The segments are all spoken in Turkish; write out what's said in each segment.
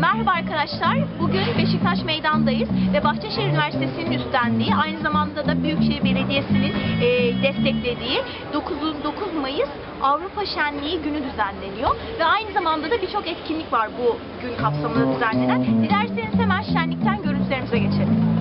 merhaba arkadaşlar. Bugün Beşiktaş Meydan'dayız ve Bahçeşehir Üniversitesi'nin üstlendiği, aynı zamanda da Büyükşehir Belediyesi'nin e, desteklediği 9, 9 Mayıs Avrupa Şenliği günü düzenleniyor. Ve aynı zamanda da birçok etkinlik var bu gün kapsamında düzenlenen. Dilerseniz hemen şenlikten görüntülerimize geçelim.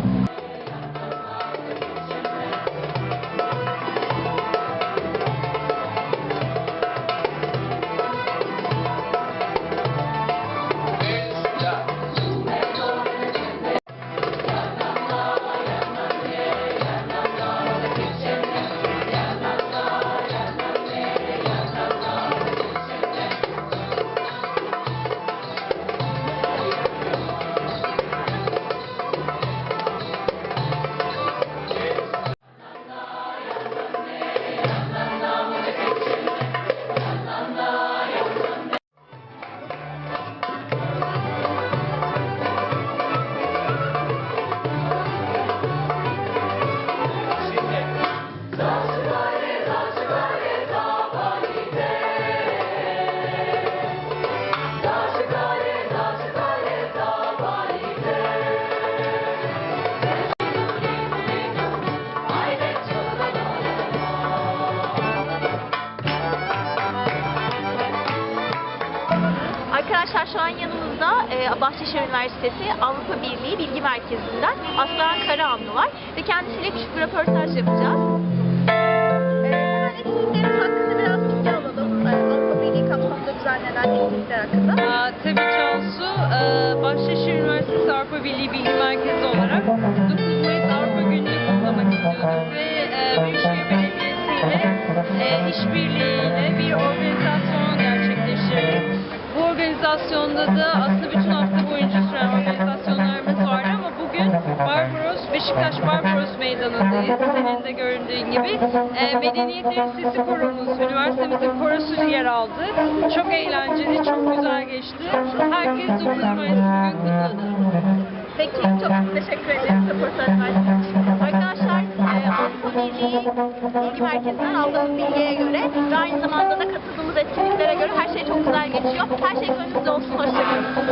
Arkadaşlar şu an yanımızda e, Bahçeşehir Üniversitesi Avrupa Birliği Bilgi Merkezi'nden Aslan Karahanlı var ve kendisiyle küçük bir röportaj yapacağız. Hemen etkinliklerimiz hakkında biraz bilgi alalım. E, Avrupa Birliği kapsamında düzenlenen etkinlikler hakkında. Aa, Tabii Cansu, e, Bahçeşehir Üniversitesi Avrupa Birliği Bilgi Merkezi olarak 9 Mayıs Avrupa Günü'nü kutlamak istiyorduk ve e, Büyükşehir Belediyesi ile e, organizasyonda da aslında bütün hafta boyunca süren organizasyonlarımız vardı ama bugün Barbaros, Beşiktaş Barbaros Meydanı'ndayız. Senin de göründüğün gibi. E, Medeniyetlerin Sesi Koromuz, üniversitemizin korosu yer aldı. Çok eğlenceli, çok güzel geçti. Herkes 9 Mayıs bugün kutladı. Peki çok teşekkür ederiz röportaj verdiğiniz için. Arkadaşlar e, Avrupa Birliği Bilgi Merkezi'nden aldığımız bilgiye göre ve aynı zamanda da katıldığımız etkinliklere göre her şey çok güzel geçiyor. 这个是豆腐，是干。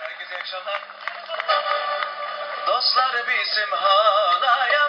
Herkese iyi akşamlar. Dostlar bizim halaya